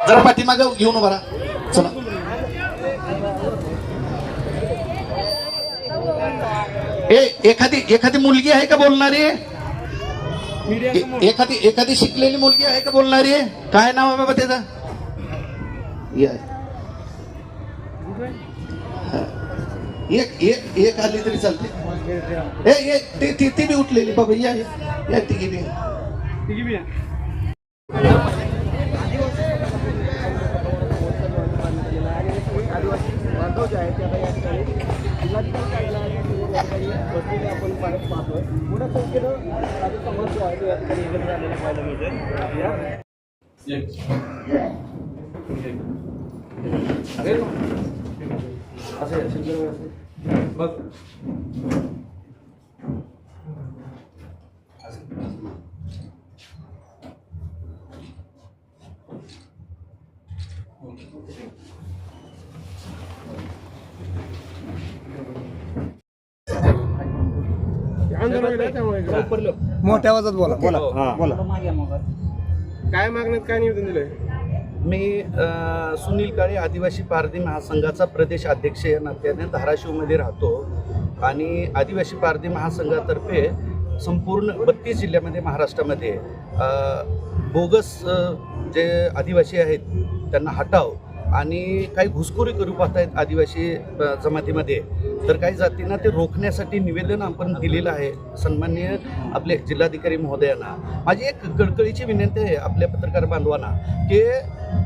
जरा पाठीमाग येऊन उभा राहा. चला. ए एखादी एखादी मुलगी आहे का बोलणारी? एखादी एखादी शिकलेली मुलगी आहे का बोलणारी? काय नाव आहे बाबा त्याचं? या. एक एक एक आली तरी चालते. ए ए ती ती बी उठलेली. बाबा या या या तिघी बी. जे आहेत ते आता या ठिकाणी जिल्हाधिकारी कार्यालयाच्या या ठिकाणी बसलेले आपण पाहत पाहतोय. मोठ्या संख्येनं समाज जो आहे तो या ठिकाणी एकत्र आलेला पाहायला मिळतोय. या. मोठ्या आवाजात बोला. बोला. बोला. काय मागण्यात काय निवेदन दिलंय? मी सुनील काळे आदिवासी पारधी महासंघाचा प्रदेश अध्यक्ष या नात्याने धाराशिवमध्ये राहतो. आणि आदिवासी पारधी महासंघातर्फे संपूर्ण बत्तीस जिल्ह्यामध्ये महाराष्ट्रामध्ये बोगस जे आदिवासी आहेत त्यांना हटाव आणि काही घुसखोरी करू पाहत आहेत आदिवासी जमातीमध्ये. तर काही जातींना ते रोखण्यासाठी निवेदन आपण दिलेलं आहे. सन्माननीय आपले जिल्हाधिकारी महोदयांना. माझी एक कळकळीची विनंती आहे आपल्या पत्रकार बांधवांना की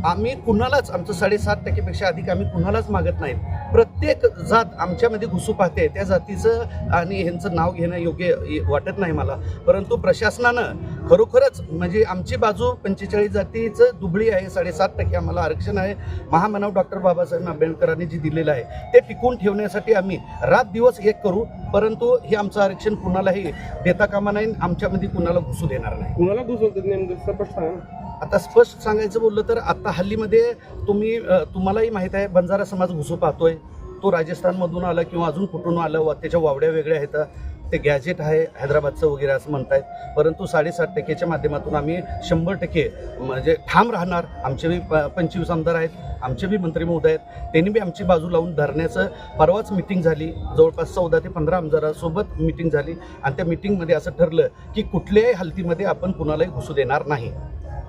आम्ही कुणालाच आमचं साडेसात टक्केपेक्षा अधिक आम्ही कुणालाच मागत नाहीत प्रत्येक जात आमच्यामध्ये घुसू पाहते. त्या जातीचं आणि ह्यांचं नाव घेणं योग्य वाटत नाही मला. परंतु प्रशासनानं खरोखरच म्हणजे आमची बाजू पंचेचाळीस जातीचं दुबळी आहे साडेसात टक्के आम्हाला आरक्षण आहे. महामानव डॉक्टर बाबासाहेब आंबेडकरांनी जे दिलेलं आहे ते टिकून ठेवण्यासाठी आम्ही रात दिवस एक करू परंतु हे आमचं आरक्षण कुणालाही देता कामा नाही आमच्यामध्ये कुणाला घुसू देणार नाही. कुणाला घुसवतात नेमकं स्पष्ट सांगा ना. आता स्पष्ट सांगायचं बोललं तर आता हल्लीमध्ये तुम्ही तुम्हालाही माहीत आहे बंजारा समाज घुसू पाहतोय. तो राजस्थानमधून आला किंवा अजून कुठून आलं वा त्याच्या वावड्या वेगळ्या आहेत. ते गॅजेट आहे हैदराबादचं वगैरे असं म्हणतायत. परंतु साडेसात टक्केच्या माध्यमातून आम्ही शंभर टक्के म्हणजे ठाम राहणार. आमचे बी प- पंचवीस आमदार आहेत आमचे बी मंत्री महोदय आहेत. त्यांनी बी आमची बाजू लावून धरण्याचं परवाच मिटिंग झाली. जवळपास चौदा ते पंधरा आमदारासोबत मिटिंग झाली. आणि त्या मिटिंगमध्ये असं ठरलं की कुठल्याही हालतीमध्ये आपण कुणालाही घुसू देणार नाही.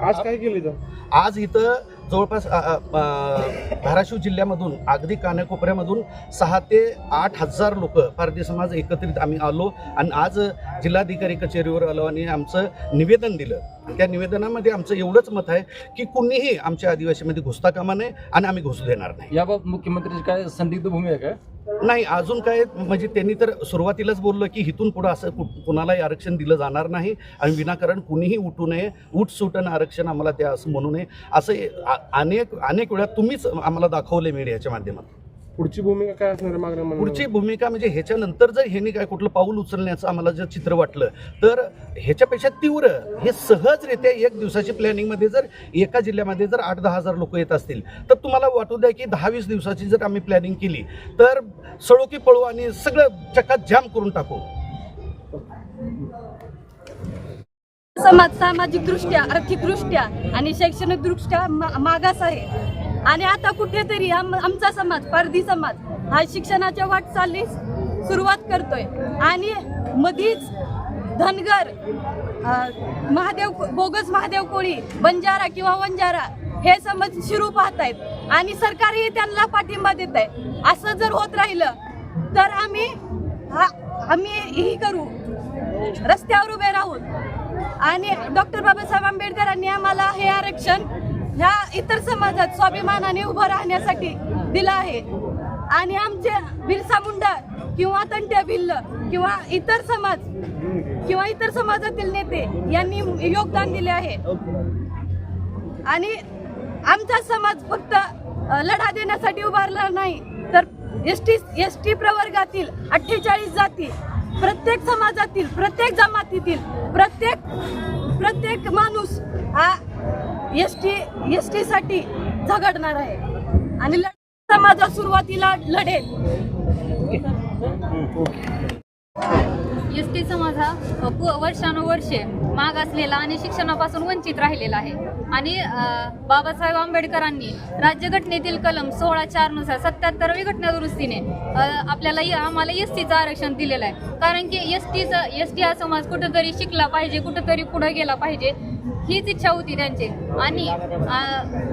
आज काय केलं आज इथं जवळपास धाराशिव जिल्ह्यामधून अगदी कानाकोपऱ्यामधून सहा ते आठ हजार लोक पारधी समाज एकत्रित आम्ही आलो. आणि आज जिल्हाधिकारी कचेरीवर आलो आणि आमचं निवेदन दिलं. त्या निवेदनामध्ये आमचं एवढंच मत आहे की कुणीही आमच्या आदिवासीमध्ये घुसता कामा नये आणि आम्ही घुसू देणार नाही. याबाबत मुख्यमंत्र्यांची काय संदिग्ध भूमिका आहे काय? नाही अजून काय म्हणजे त्यांनी तर सुरुवातीलाच बोललं की इथून पुढं असं कु कुणालाही आरक्षण दिलं जाणार नाही आणि विनाकारण कुणीही उठू नये उठसूट आणि आरक्षण आम्हाला द्या असं म्हणू नये. असं अनेक अनेक वेळा तुम्हीच आम्हाला दाखवले मीडियाच्या माध्यमातून. पुढची भूमिका काय असणार आहे मागण्या? पुढची भूमिका म्हणजे ह्याच्यानंतर जर ह्यांनी काय कुठलं पाऊल उचलण्याचं आम्हाला जर चित्र वाटलं तर ह्याच्यापेक्षा तीव्र हे सहजरित्या एक दिवसाची प्लॅनिंगमध्ये जर एका जिल्ह्यामध्ये जर आठ दहा हजार लोक येत असतील तर तुम्हाला वाटू द्या की दहा वीस दिवसाची जर आम्ही प्लॅनिंग केली तर सळो की पळू आणि सगळं चक्कात जाम करून टाकू समाज सामाजिक दृष्ट्या आर्थिक दृष्ट्या आणि शैक्षणिक दृष्ट्या मा- मागास आहे आणि आता कुठेतरी आमचा समाज पारधी समाज हा शिक्षणाच्या वाटचालीस सुरुवात करतोय. आणि मधीच धनगर महादेव बोगस महादेव कोळी बंजारा किंवा वंजारा हे समज शिरू पाहतायत. आणि सरकारही त्यांना पाठिंबा देत आहे असं जर होत राहिलं तर आम्ही हा आम्ही ही करू. रस्त्यावर उभे राहून. आणि डॉक्टर बाबासाहेब आंबेडकरांनी आम्हाला हे आरक्षण ह्या इतर समाजात स्वाभिमानाने उभं राहण्यासाठी दिला आहे. आणि आमचे बिरसा मुंडा किंवा तंट्या भिल्ल किंवा इतर समाज किंवा इतर समाजातील नेते यांनी योगदान दिले आहे. आणि आमचा समाज फक्त लढा देण्यासाठी उभारला नाही तर एस टी एस टी प्रवर्गातील अठ्ठेचाळीस जाती प्रत्येक समाजातील प्रत्येक जमातीतील प्रत्येक प्रत्येक माणूस हा एस टी एस टीसाठी झगडणार आहे. आणि समाजा सुरुवातीला लढेल. एस टी समाज हा पु- वर्षानुवर्षे मागासलेला आणि शिक्षणापासून वंचित राहिलेला आहे. आणि बाबासाहेब आंबेडकरांनी राज्यघटनेतील कलम सोळा चारनुसार सत्याहत्तरावी घटना दुरुस्तीने आपल्याला य- आम्हाला एस टीचं आरक्षण दिलेलं आहे. कारण की एस टीचं एस टी हा समाज कुठंतरी शिकला पाहिजे कुठंतरी पुढं गेला पाहिजे. हीच इच्छा होती त्यांची. आणि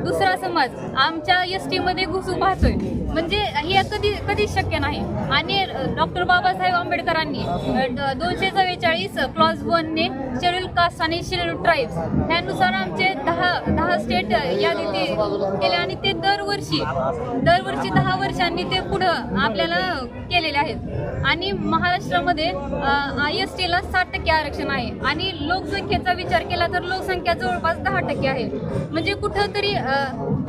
दुसरा समाज आमच्या एस टीमध्ये घुसून पाहतोय. म्हणजे हे कधी कधीच शक्य नाही. आणि डॉक्टर बाबासाहेब आंबेडकरांनी दोनशे चव्वेचाळीस क्लॉज वनने शेड्यूल कास्ट आणि शेड्यूल ट्राईब्स ह्यानुसार आमचे दहा दहा स्टेट यादी केले आणि ते दरवर्षी दरवर्षी दहा वर्षांनी ते पुढं आपल्याला केलेले आहेत. आणि महाराष्ट्रामध्ये एस टीला साठ टक्के आरक्षण आहे. आणि लोकसंख्येचा विचार केला तर लोकसंख्या जवळपास दहा टक्के आहे. म्हणजे कुठंतरी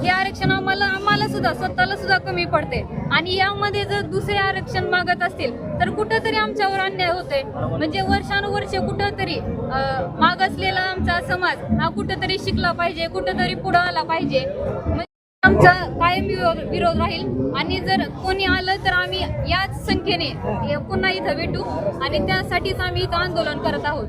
हे आरक्षण आम्हाला आम्हाला सुद्धा स्वतःला सुद्धा कमी पडते. आणि यामध्ये जर दुसरे आरक्षण मागत असतील तर कुठंतरी आमच्यावर अन्याय होतोय. म्हणजे वर्षानुवर्षे कुठंतरी मागासलेला आमचा समाज हा कुठंतरी शिकला पाहिजे कुठंतरी पुढं आला पाहिजे. म्हणजे आमचा कायम विरोध राहील. आणि जर कोणी आलं तर आम्ही याच संख्येने पुन्हा इथं भेटू. आणि त्यासाठीच आम्ही इथं आंदोलन करत आहोत.